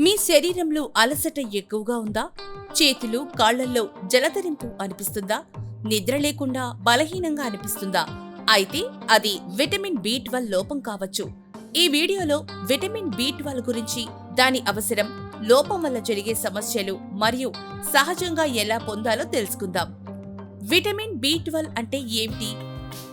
మీ శరీరంలో అలసట ఎక్కువగా ఉందా? చేతులు కాళ్ళల్లో జలధరింపు అనిపిస్తుందా? నిద్ర లేకుండా బలహీనంగా అనిపిస్తుందా? అయితే అది విటమిన్ బి ట్వెల్వ్ లోపం కావచ్చు. ఈ వీడియోలో విటమిన్ బి ట్వెల్వ్ గురించి దాని అవసరం లోపం వల్ల జరిగే సమస్యలు మరియు సహజంగా ఎలా పొందాలో తెలుసుకుందాం. విటమిన్ బి ట్వెల్వ్ అంటే ఏమిటి?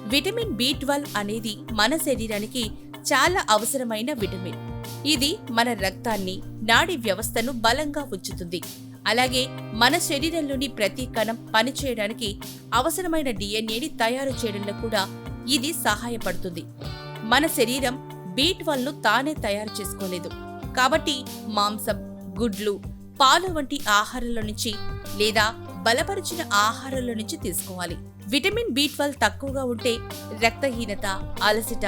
విటమిన్ బి ట్వెల్వ్ అనేది మన శరీరానికి చాలా అవసరమైన విటమిన్. ఇది మన రక్తాన్ని నాడీ వ్యవస్థను బలంగా ఉంచుతుంది. అలాగే మన శరీరంలోని ప్రతి కణం పనిచేయడానికి అవసరమైన డిఎన్ఏని తయారు చేయడంలో కూడా ఇది సహాయపడుతుంది. మన శరీరం బీట్ను తానే తయారు చేసుకోలేదు. కాబట్టి మాంసం గుడ్లు పాలు వంటి ఆహారాల నుంచి లేదా బలపరిచిన ఆహారాల నుంచి తీసుకోవాలి. విటమిన్ బి ట్వెల్వ్ తక్కువగా ఉంటే రక్తహీనత అలసట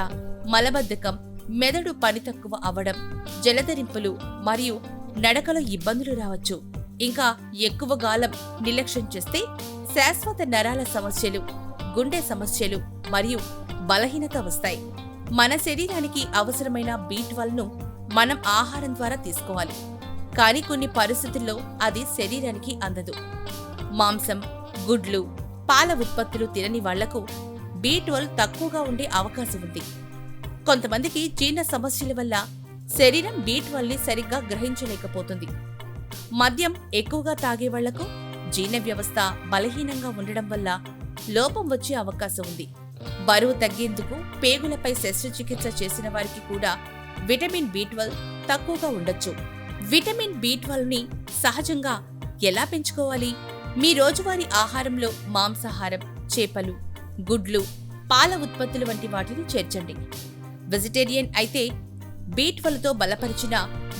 మలబద్ధకం మెదడు పని తక్కువ అవ్వడం జలధరింపులు మరియు నడకలో ఇబ్బందులు రావచ్చు. ఇంకా ఎక్కువ కాలం నిర్లక్ష్యం చేస్తే శాశ్వత నరాల సమస్యలు గుండె సమస్యలు మరియు బలహీనత వస్తాయి. మన శరీరానికి అవసరమైన బీట్ను మనం ఆహారం ద్వారా తీసుకోవాలి. కానీ కొన్ని పరిస్థితుల్లో అది శరీరానికి అందదు. మాంసం గుడ్లు పాల ఉత్పత్తులు తినని వాళ్ళకు బి తక్కువగా ఉండే అవకాశం ఉంది. కొంతమందికి జీర్ణ సమస్యల వల్ల శరీరం బీ ట్వెల్వ్ని సరిగ్గా గ్రహించలేకపోతుంది. మద్యం ఎక్కువగా తాగే వాళ్ళకు జీర్ణ వ్యవస్థ బలహీనంగా ఉండడం వల్ల లోపం వచ్చే అవకాశం ఉంది. బరువు తగ్గేందుకు పేగులపై శస్త్రచికిత్స చేసిన వారికి కూడా విటమిన్ బి తక్కువగా ఉండొచ్చు. విటమిన్ బి ట్వెల్వ్ని సహజంగా ఎలా పెంచుకోవాలి? మీ రోజువారీ ఆహారంలో మాంసాహారం చేపలు గుడ్లు పాల ఉత్పత్తులు వంటి వాటిని చేర్చండి. వెజిటేరియన్ అయితే బీట్వలతో బలపరిచిన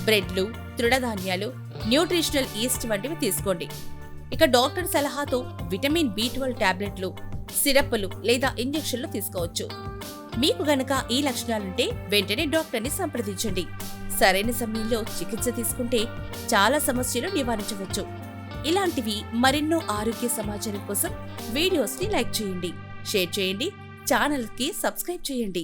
బ్రెడ్లు తృణధాన్యాలు న్యూట్రిషనల్ ఈస్ట్ వంటివి తీసుకోండి. ఇక డాక్టర్ సలహాతో విటమిన్ బి ట్వెల్వ్ టాబ్లెట్లు సిరప్పులు లేదా ఇంజెక్షన్లు తీసుకోవచ్చు. మీకు గనక ఈ లక్షణాలుంటే వెంటనే డాక్టర్ని సంప్రదించండి. సరైన సమయంలో చికిత్స తీసుకుంటే చాలా సమస్యలు నివారించవచ్చు. ఇలాంటివి మరెన్నో ఆరోగ్య సమాచారం కోసం వీడియోస్ని లైక్ చేయండి. షేర్ చేయండి. ఛానల్కి సబ్స్క్రైబ్ చేయండి.